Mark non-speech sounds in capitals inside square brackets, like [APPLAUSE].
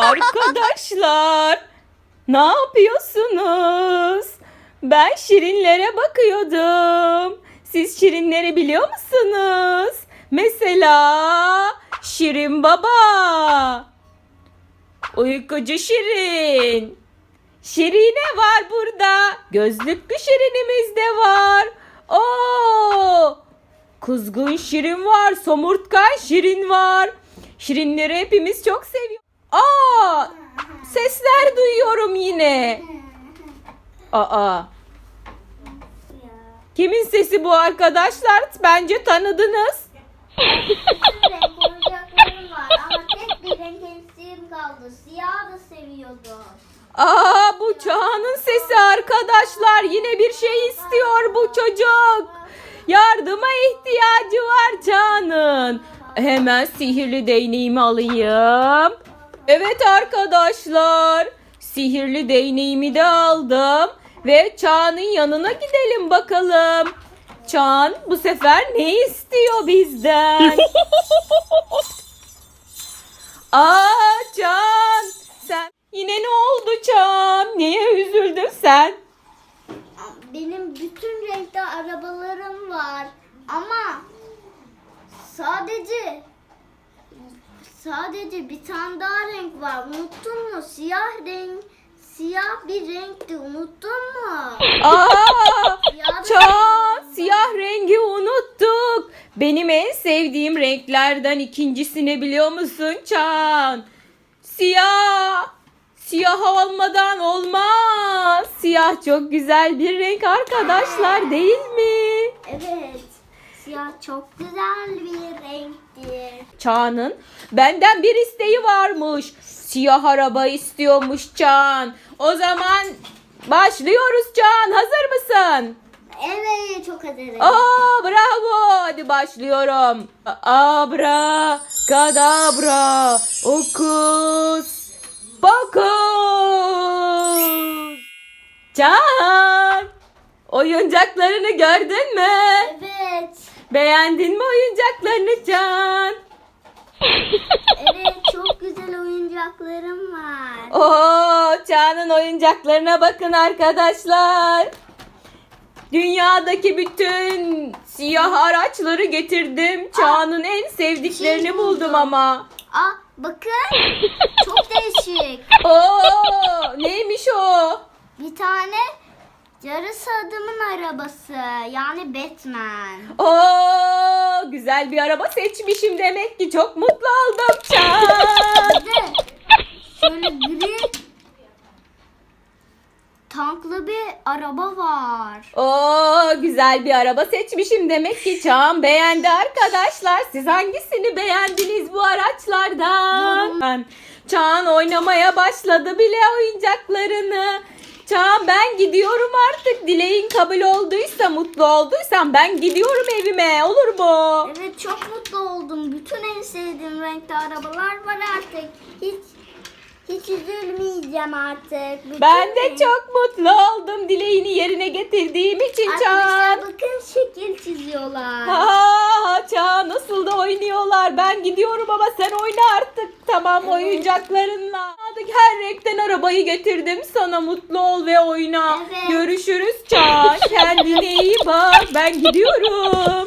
Arkadaşlar ne yapıyorsunuz? Ben şirinlere bakıyordum. Siz şirinleri biliyor musunuz? Mesela Şirin Baba. Uykucu Şirin. Şirine var burada. Gözlüklü Şirinimiz de var. Oo! Kızgın Şirin var. Somurtkan Şirin var. Şirinleri hepimiz çok seviyoruz. Aa! Sesler duyuyorum yine. Aa! Kimin sesi bu arkadaşlar? Bence tanıdınız. Aa bu Çağan'ın sesi arkadaşlar. Yine bir şey istiyor bu çocuk. Yardıma ihtiyacı var Çağan'ın. Hemen sihirli değneğimi alayım. Evet arkadaşlar. Sihirli değneğimi de aldım. Ve Çağan'ın yanına gidelim bakalım. Çağan bu sefer ne istiyor bizden? [LAUGHS] Aa Can sen yine ne oldu Can? Niye üzüldün sen? Benim bütün renkte arabalarım var ama sadece sadece bir tane daha renk var. Unuttun mu? Siyah renk siyah bir renkti. Unuttun mu? Aa renk. siyah rengi unuttuk. Benim en sevdiğim renklerden ikincisini biliyor musun Can? Siyah. Siyah olmadan olmaz. Siyah çok güzel bir renk arkadaşlar değil mi? Evet. Siyah çok güzel bir renktir. Çağ'ın benden bir isteği varmış. Siyah araba istiyormuş Çağan. O zaman başlıyoruz Çağan. Hazır mısın? Evet çok hazırım. Aa bravo. Hadi başlıyorum. Abra kadabra okus pokus. Çağan oyuncaklarını gördün mü? Evet. Beğendin mi oyuncaklarını Can? Evet çok güzel oyuncaklarım var. Oo, Çağ'ın oyuncaklarına bakın arkadaşlar. Dünyadaki bütün siyah araçları getirdim. Çağ'ın en sevdiklerini şey buldum buldum. ama. Aa bakın. çok değişik. Oo, neymiş o? Bir tane yarısı adamın arabası. Yani Batman. Oo, güzel bir araba seçmişim demek ki çok mutlu oldum şöyle gri tanklı bir araba var. Oo güzel bir araba seçmişim demek ki Çağan beğendi arkadaşlar. Siz hangisini beğendiniz bu araçlardan? Çağan oynamaya başladı bile oyuncaklarını. Çağan ben gidiyorum artık. Dileğin kabul olduysa, mutlu olduysan ben gidiyorum evime. Olur mu? Evet çok mutlu oldum. Bütün en sevdiğim renkte arabalar var artık. Hiç hiç üzülmeyeceğim artık. Bütün Ben de çok mutlu oldum dileğini yerine getirdiğim için. Arkadaşlar bakın şekil çiziyorlar. Ha, Çağ nasıl da oynuyorlar. Ben gidiyorum ama sen oyna artık. Tamam oyuncaklarınla. Hadi her renkten arabayı getirdim. Sana mutlu ol ve oyna. Evet. Görüşürüz Çağ. Kendine iyi bak. Ben gidiyorum.